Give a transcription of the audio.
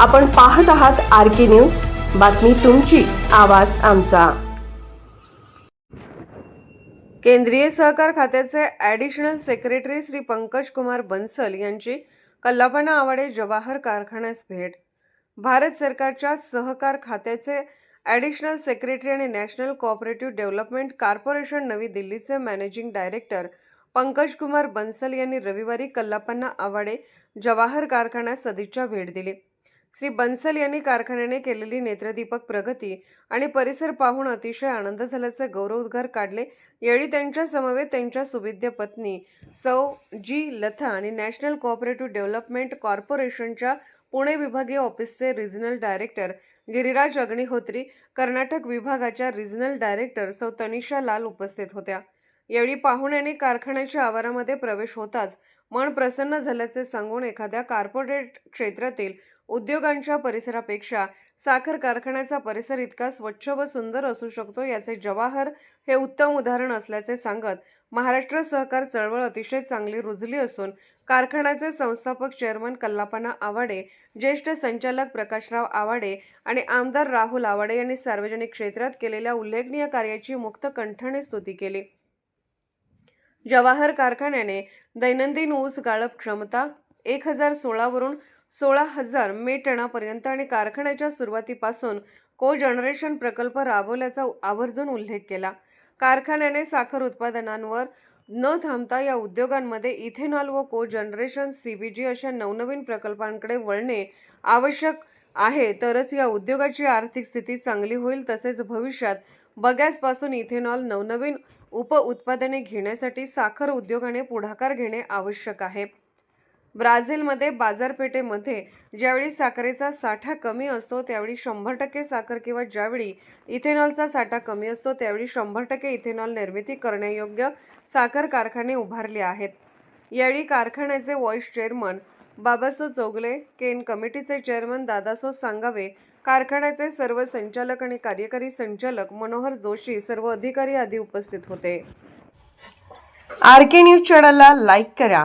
आपण पाहत आहात आर के न्यूज. बातमी तुमची आवाज आमचा. केंद्रीय सहकार खात्याचे ॲडिशनल सेक्रेटरी श्री पंकज कुमार बन्सल यांची कल्लापना आवाडे जवाहर कारखान्यास भेट. भारत सरकारच्या सहकार खात्याचे ॲडिशनल सेक्रेटरी आणि नॅशनल कोऑपरेटिव्ह डेव्हलपमेंट कॉर्पोरेशन नवी दिल्लीचे मॅनेजिंग डायरेक्टर पंकज कुमार बन्सल यांनी रविवारी कल्लापन्ना आवाडे जवाहर कारखान्यास सदिच्छा भेट दिली. श्री बन्सल यांनी कारखान्याने केलेली नेत्रदीपक प्रगती आणि परिसर पाहून अतिशय आनंद झाल्याचे गौरवोद्गार काढले. यावेळी त्यांच्या समवेत त्यांच्या सुविद्य पत्नी सौ जी लथा आणि नॅशनल कोऑपरेटिव्ह डेव्हलपमेंट कॉर्पोरेशनच्या पुणे विभागीय ऑफिसचे रिजनल डायरेक्टर गिरिराज अग्निहोत्री कर्नाटक विभागाच्या रिजनल डायरेक्टर सौ तनिषा लाल उपस्थित होत्या. यावेळी पाहुण्याने कारखान्याच्या आवारामध्ये प्रवेश होताच मन प्रसन्न झाल्याचे सांगून एखाद्या कॉर्पोरेट क्षेत्रातील उद्योगांच्या परिसरापेक्षा साखर कारखान्याचा परिसर इतका स्वच्छ व सुंदर असू शकतो याचे जवाहर हे उत्तम उदाहरण असल्याचे सांगत महाराष्ट्र सहकार चळवळ अतिशय चांगली रुजली असून कारखान्याचे संस्थापक चेअरमन कल्लापना आवाडे ज्येष्ठ संचालक प्रकाशराव आवाडे आणि आमदार राहुल आवाडे यांनी सार्वजनिक क्षेत्रात केलेल्या उल्लेखनीय कार्याची मुक्त कंठने स्तुती केली. जवाहर कारखान्याने दैनंदिन ऊस गाळप क्षमता एक हजार सोळावरून सोळा हजार मे टनापर्यंत आणि कारखान्याच्या सुरुवातीपासून को जनरेशन प्रकल्प राबवल्याचा आवर्जून उल्लेख केला. कारखान्याने साखर उत्पादनांवर न थांबता या उद्योगांमध्ये इथेनॉल व को जनरेशन सी बी जी अशा नवनवीन प्रकल्पांकडे वळणे आवश्यक आहे. तरच या उद्योगाची आर्थिक स्थिती चांगली होईल तसेच भविष्यात बगॅसपासून इथेनॉल नवनवीन उपउत्पादने घेण्यासाठी साखर उद्योगाने पुढाकार घेणे आवश्यक आहे. ब्राझीलमध्ये बाजारपेठेमध्ये ज्यावेळी साखरेचा साठा कमी असतो त्यावेळी शंभर टक्के साखर किंवा ज्यावेळी इथेनॉलचा साठा कमी असतो त्यावेळी शंभर टक्के इथेनॉल निर्मिती करण्यायोग्य साखर कारखाने उभारले आहेत. यावेळी कारखान्याचे vice chairman Babaso Chougule cane कमिटीचे चेअरमन दादासो सांगावे कारखान्याचे सर्व संचालक आणि कार्यकारी संचालक मनोहर जोशी सर्व अधिकारी आदी उपस्थित होते. आर के न्यूज चॅनलला लाईक करा.